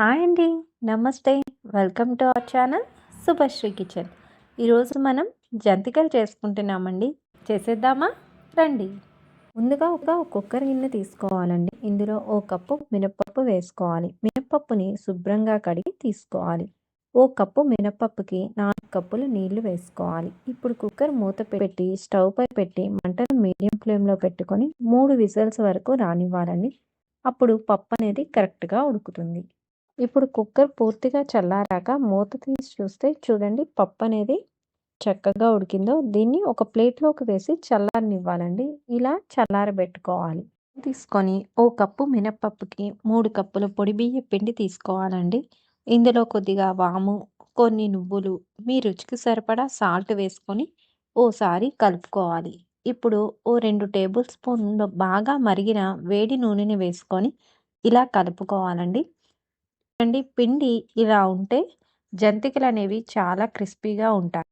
Hi అండి నమస్తే. Welcome to our channel Subhashree kitchen. ఈరోజు మనం జంతికలు చేసుకుంటున్నామండి. చేసేద్దామా? రండి. ముందుగా ఒక కుక్కర్ గిన్నె తీసుకోవాలండి. ఇందులో ఓ కప్పు మినపప్పు వేసుకోవాలి. మినపప్పుని శుభ్రంగా కడిగి తీసుకోవాలి. ఓ కప్పు మినపప్పుకి నాలుగు కప్పులు నీళ్ళు వేసుకోవాలి. ఇప్పుడు కుక్కర్ మూత పెట్టి స్టవ్ పై పెట్టి మంటను మీడియం ఫ్లేమ్లో పెట్టుకొని మూడు విజిల్స్ వరకు రానివ్వాలండి. అప్పుడు పప్పు అనేది కరెక్ట్గా ఉడుకుతుంది. ఇప్పుడు కుక్కర్ పూర్తిగా చల్లారాక మూత తీసి చూస్తే చూడండి పప్పు అనేది చక్కగా ఉడికిందో. దీన్ని ఒక ప్లేట్లోకి వేసి చల్లారనివ్వాలండి. ఇలా చల్లారబెట్టుకోవాలి. తీసుకొని ఓ కప్పు మినప్పప్పుకి మూడు కప్పులు పొడి బియ్య పిండి తీసుకోవాలండి. ఇందులో కొద్దిగా వాము కొన్ని నువ్వులు మీ రుచికి సరిపడా సాల్ట్ వేసుకొని ఓసారి కలుపుకోవాలి. ఇప్పుడు ఓ రెండు టేబుల్ స్పూన్లు బాగా మరిగిన వేడి నూనెని వేసుకొని ఇలా కలుపుకోవాలండి. అండి పిండి ఇలా ఉంటే జంతికలు అనేవి చాలా క్రిస్పీగా ఉంటాయి.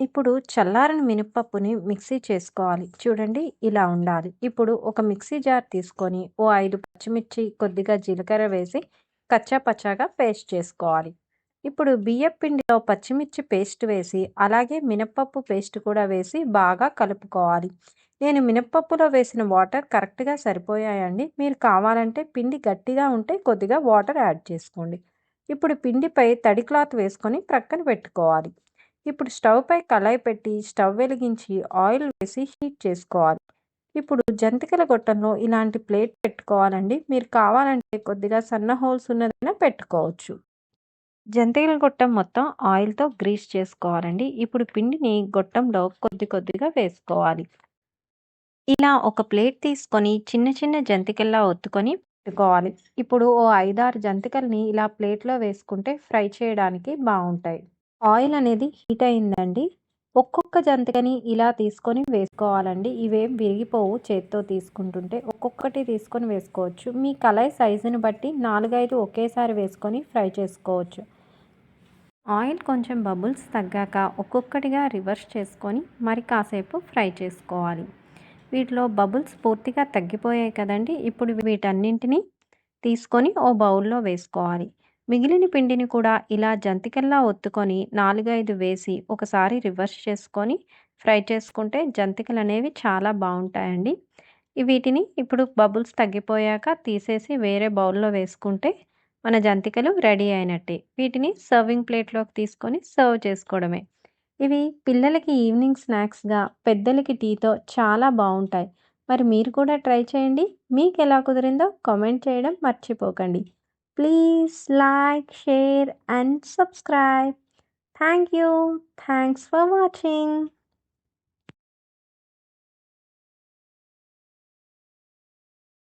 ఇప్పుడు చల్లారిన మినపప్పుని మిక్సీ చేసుకోవాలి. చూడండి ఇలా ఉండాలి. ఇప్పుడు ఒక మిక్సీ జార్ తీసుకొని ఓ ఐదు పచ్చిమిర్చి కొద్దిగా జీలకర్ర వేసి కచ్చా పచ్చాగా పేస్ట్ చేసుకోవాలి. ఇప్పుడు బియ్యం పిండిలో పచ్చిమిర్చి పేస్ట్ వేసి అలాగే మినప్పప్పు పేస్ట్ కూడా వేసి బాగా కలుపుకోవాలి. నేను మినప్పప్పులో వేసిన వాటర్ కరెక్ట్గా సరిపోయాయండి. మీరు కావాలంటే పిండి గట్టిగా ఉంటే కొద్దిగా వాటర్ యాడ్ చేసుకోండి. ఇప్పుడు పిండిపై తడి క్లాత్ వేసుకొని ప్రక్కన పెట్టుకోవాలి. ఇప్పుడు స్టవ్ పై కళాయి పెట్టి స్టవ్ వెలిగించి ఆయిల్ వేసి హీట్ చేసుకోవాలి. ఇప్పుడు జంతికల గొట్టంలో ఇలాంటి ప్లేట్ పెట్టుకోవాలండి. మీరు కావాలంటే కొద్దిగా సన్న హోల్స్ ఉన్నదైనా పెట్టుకోవచ్చు. జంతికల గొట్టం మొత్తం ఆయిల్తో గ్రీస్ చేసుకోవాలండి. ఇప్పుడు పిండిని గొట్టంలో కొద్ది కొద్దిగా వేసుకోవాలి. ఇలా ఒక ప్లేట్ తీసుకొని చిన్న చిన్న జంతికల్లా ఒత్తుకొని పెట్టుకోవాలి. ఇప్పుడు ఓ ఐదారు జంతికల్ని ఇలా ప్లేట్లో వేసుకుంటే ఫ్రై చేయడానికి బాగుంటాయి ఆయిల్ అనేది హీట్ అయిందండి. ఒక్కొక్క జంతికని ఇలా తీసుకొని వేసుకోవాలండి. ఇవేం విరిగిపోవు చేత్తో తీసుకుంటుంటే. ఒక్కొక్కటి తీసుకొని వేసుకోవచ్చు. మీ కళాయి సైజుని బట్టి నాలుగైదు ఒకేసారి వేసుకొని ఫ్రై చేసుకోవచ్చు. ఆయిల్ కొంచెం బబుల్స్ తగ్గాక ఒక్కొక్కటిగా రివర్స్ చేసుకొని మరి కాసేపు ఫ్రై చేసుకోవాలి. వీటిలో బబుల్స్ పూర్తిగా తగ్గిపోయాయి కదండి. ఇప్పుడు వీటన్నింటినీ తీసుకొని ఓ బౌల్లో వేసుకోవాలి. మిగిలిన పిండిని కూడా ఇలా జంతికల్లా ఒత్తుకొని నాలుగైదు వేసి ఒకసారి రివర్స్ చేసుకొని ఫ్రై చేసుకుంటే జంతికలు అనేవి చాలా బాగుంటాయండి. వీటిని ఇప్పుడు బబుల్స్ తగ్గిపోయాక తీసేసి వేరే బౌల్లో వేసుకుంటే మన జంతికలు రెడీ అయినట్టే. వీటిని సర్వింగ్ ప్లేట్లోకి తీసుకొని సర్వ్ చేసుకోవడమే. ఇవి పిల్లలకి ఈవినింగ్ స్నాక్స్గా పెద్దలకి టీతో చాలా బాగుంటాయి మరి మీరు కూడా ట్రై చేయండి. మీకు ఎలా కుదిరిందో కామెంట్ చేయడం మర్చిపోకండి. Please like share and subscribe. Thank you thanks for watching.